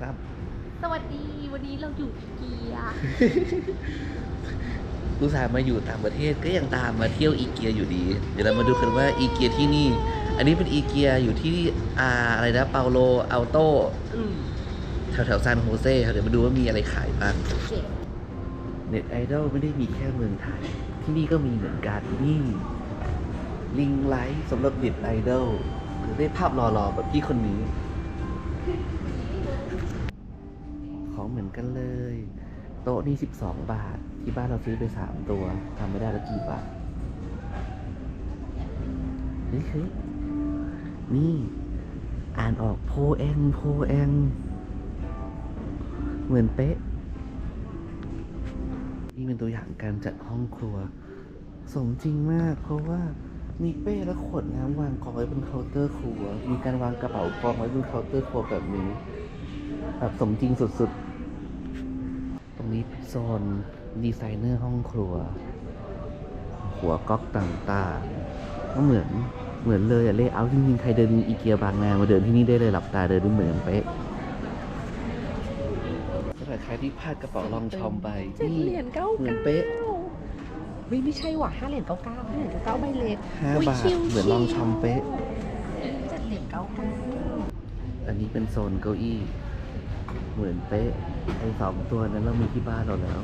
สามสวัสดีวันนี้เราอยู่อีเกียอุตส่าห์มาอยู่ต่างประเทศก็ยังตามมาเที่ยวอีเกียอยู่ดี เดี๋ยวเรามาดูกันว่าอีเกียที่นี่ อันนี้เป็นอีเกียอยู่ที่อาอะไรนะเปาโลอัลโตอืมแถวแถวซานโฮเซ่ครับเดี๋ยวมาดูว่ามีอะไรขายบ้างเจ็บเน็ตไอดอลไม่ได้มีแค่เมืองไทย ที่นี่ก็มีเหมือนกันนี่ลิงไลท์สำหรับเน็ตไอดอลคือได้ภาพรอๆแบบพี่คนนี้ เหมือนกันเลย โต๊ะนี่12 บาท ที่บ้านเราซื้อไป 3 ตัวทำไม่ได้แล้วกี่บาทเฮ้ยนี่ อ่านออกโพแองโพแองเหมือนเป๊ะนี่เป็นตัวอย่างการจัดห้องครัว สมจริงมาก เพราะว่ามีเป้และขวดน้ำวางกองไว้บนเคาน์เตอร์ครัว มีการวางกระเป๋ากองไว้บนเคาน์เตอร์ครัวแบบนี้ แบบสมจริงสุดๆ นี้โซนดีไซเนอร์ห้องครัว หัวก๊อกต่างๆก็เหมือนเหมือนเลยอะเล่เอาจริงๆ ใครเดินอีเกียบางนามาเดินที่นี่ได้เลยหลับตาเดินได้เหมือนเป๊ะสำหรับใครที่พลาดกระเป๋าลองชอมไปเจ็ดนี่เหรียญเก้าเหมือนเก้าเป๊ะเฮ้ยไม่ใช่ว่ะห้าเหรียญเก้าเก้าห้าเหรียญเก้าเก้าใบเล็กห้าอุ๊ยบาทชิวๆเหมือนลองชอมเป๊ะเจ็ดเหรียญเก้าเก้าอันนี้เป็นโซนเก้าอี้ เหมือนเป๊ะไอ้สองตัวนั้นเรามีที่บ้านเราแล้ว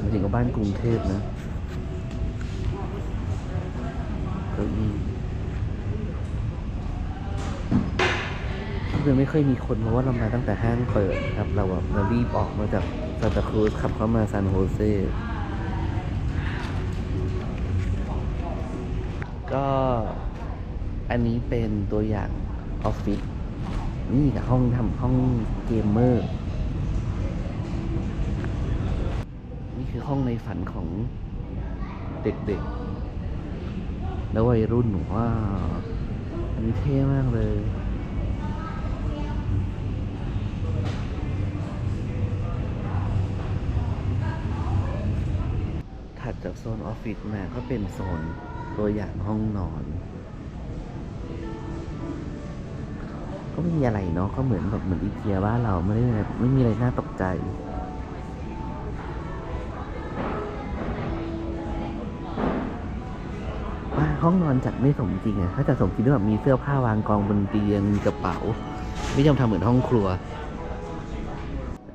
มายถึงกับบ้านกรุงเทพนะเก้าอี้ที่มันไม่ค่อยมีคนเพราะว่าเรามาตั้งแต่ห้างเปิดครับ เราแบบเรารีบออกมาจากซานตาครูซขับเข้ามาซานโฮเซก็อันนี้เป็นตัวอย่างออฟฟิศ นี่กับห้องทำห้องเกมเมอร์นี่คือห้องในฝันของเด็กๆ แล้ววัยรุ่นว้าอันนี้เท่มากเลยถัดจากโซนออฟฟิศมาก็เป็นโซนตัวอย่างห้องนอน ก็ไม่มีอะไรเนาะก็เหมือนแบบเหมือนอีเกียบ้านเราไม่ได้ไม่มีอะไรน่าตกใจว่าห้องนอนจัดไม่สมจริงอะถ้าจัดสมจริงด้วยแบบมีเสื้อผ้าวางกองบนเตียงมีกระเป๋า ไม่ยอมทำเหมือนห้องครัว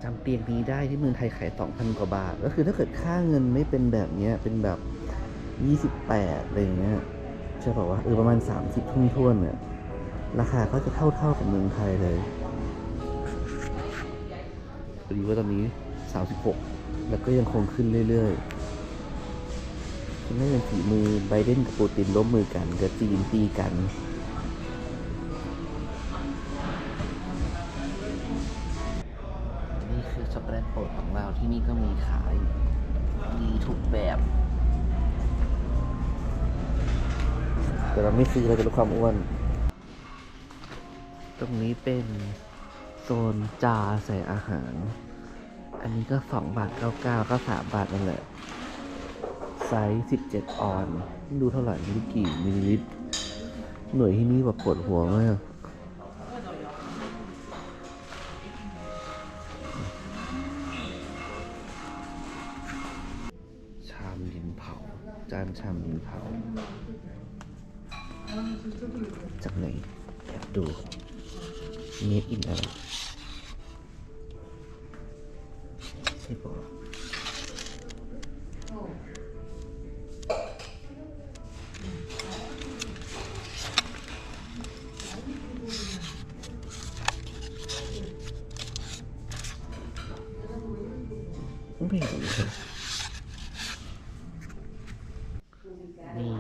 จำเตียงนี้ได้ที่เมืองไทยขายสองพันกว่าบาท ก็คือถ้าเกิดค่าเงินไม่เป็นแบบเนี้ยเป็นแบบยี่สิบแปดอะไรเงี้ยจะบอกว่าเออประมาณสามสิบทุ่งท่วนๆเนี่ย ราคาก็จะเท่าเท่าๆกับเมืองไทยเลยพอดีว่าตอนนี้สามสิบหกแล้วก็ยังคงขึ้นเรื่อยๆไม่เป็นฝีมือไบเดนกับปูตินร่วมมือกันกับจีนตีกันนี่คือช็อกโกแลตโปรดของเราที่นี่ก็มีขายมีทุกแบบ แต่เราไม่ซื้อเราจะลดความอ้วน ตรงนี้เป็นโซนจาใส่อาหาร อันนี้ก็สองบาทเก้าเก้าก็สามบาทนั่นแหละ ไซส์17ออนซ์ไม่รู้เท่าไหร่ไม่รู้กี่มิลลิลิตร หน่วยที่นี่แบบปวดหัวมากชามดินเผา จานชามดินเผา จากไหนแอบดู เมดอินอะไรใช่ปะวะไม่รู้เลยนี่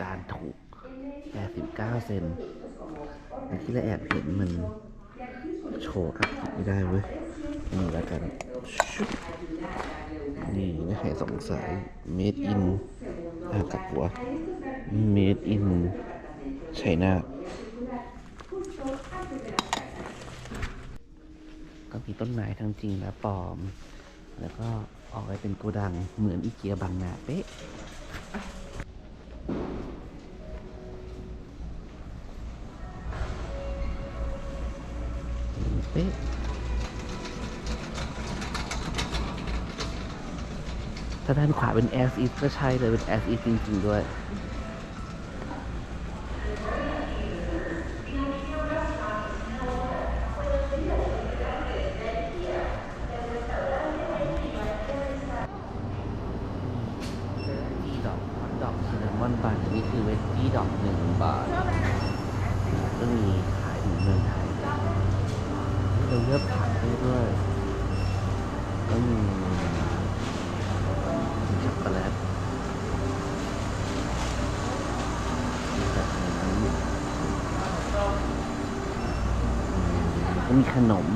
จานถูก89 เซนที่เราแอบเห็นมัน โชว์อัพไม่ได้เว้ยนี่แล้วกัน นี่ไม่ให้สงสัย made in อะกลับหัว made in ไชน่าก็มีต้นไม้ทั้งจริงและปลอม แล้วก็ออกไปเป็นโกดังเหมือนอีเกียบางนาเป๊ะ เอ๊ะถ้าด้านขวาเป็น as is ก็ใช่เลยเป็น as is จริงๆด้วยที่ดอกฮอตดอกซินนามอนบันนี่คือเวจี้ดอกหนึ่งบาทก็มีขายอยู่เมืองไทย เราเลือกผักได้ด้วยก็มีช็อกโกแลตมีแบบนั้ก็มีขนม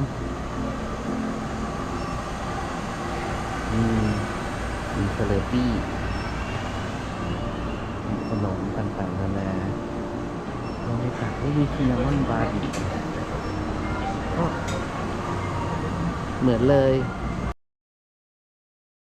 อืมมีเซเลปี้ขนมต่างๆนานาบรรยากาศไม่มีซินามอนบาร์อีก เหมือนเลย